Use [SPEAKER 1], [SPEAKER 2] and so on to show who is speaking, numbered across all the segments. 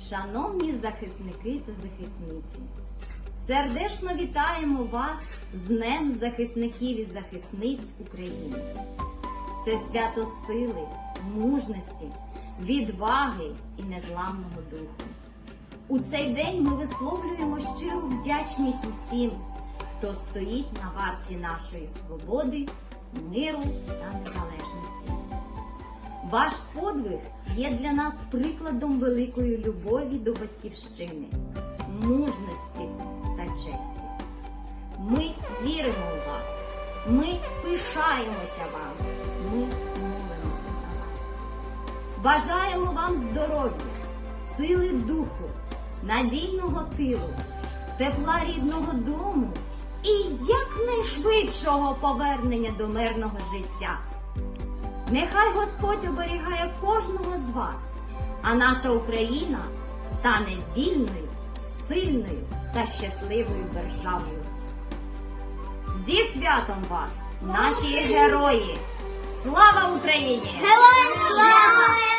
[SPEAKER 1] шановні захисники та захисниці, сердечно вітаємо вас з Днем захисників і захисниць України. Це свято сили, мужності, відваги і незламного духу. У цей день ми висловлюємо щиру вдячність усім, хто стоїть на варті нашої свободи, миру та незалежності. Ваш подвиг є для нас прикладом великої любові до батьківщини, мужності та честі. Ми віримо у вас, ми пишаємося вам, ми молимося за вас. Бажаємо вам здоров'я, сили духу, надійного тилу, тепла рідного дому і якнайшвидшого повернення до мирного життя. Нехай Господь оберігає кожного з вас, а наша Україна стане вільною, сильною та щасливою державою. Зі святом вас, наші герої! Слава Україні!
[SPEAKER 2] Героям слава!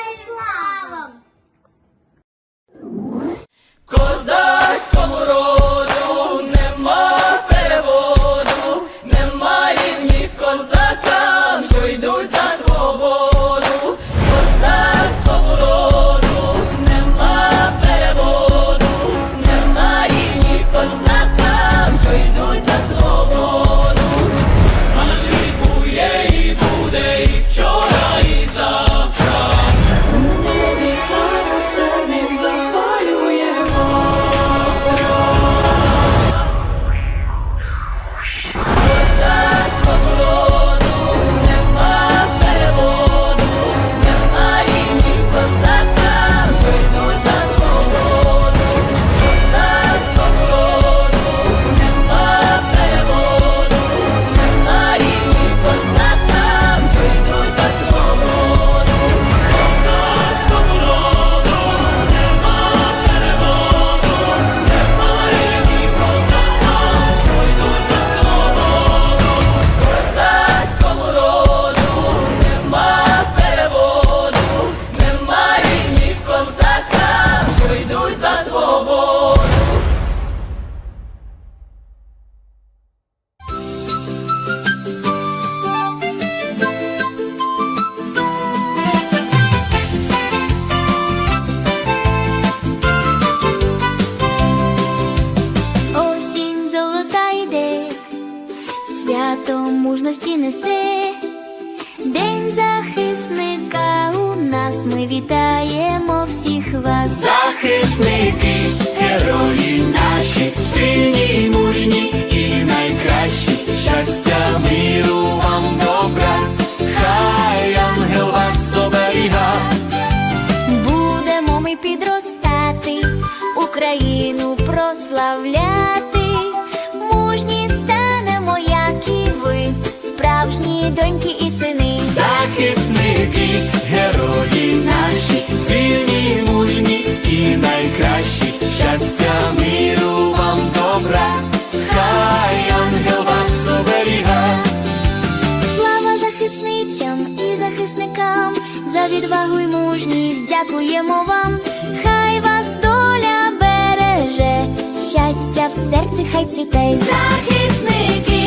[SPEAKER 2] Мужності несе, День захисника у нас ми вітаємо всіх вас.
[SPEAKER 3] Захисники, герої наші, сильні, мужні і найкращі. Щастя, миру вам добра, хай ангел вас оберіга.
[SPEAKER 2] Будемо ми підростати, Україну прославляти, справжні доньки і сини.
[SPEAKER 3] Захисники, герої наші, сильні, мужні і найкращі. Щастя, миру вам добра, хай ангел вас оберіга.
[SPEAKER 2] Слава захисницям і захисникам за відвагу й мужність дякуємо вам. Хай вас доля береже, щастя в серці хай цвіте. Захисники,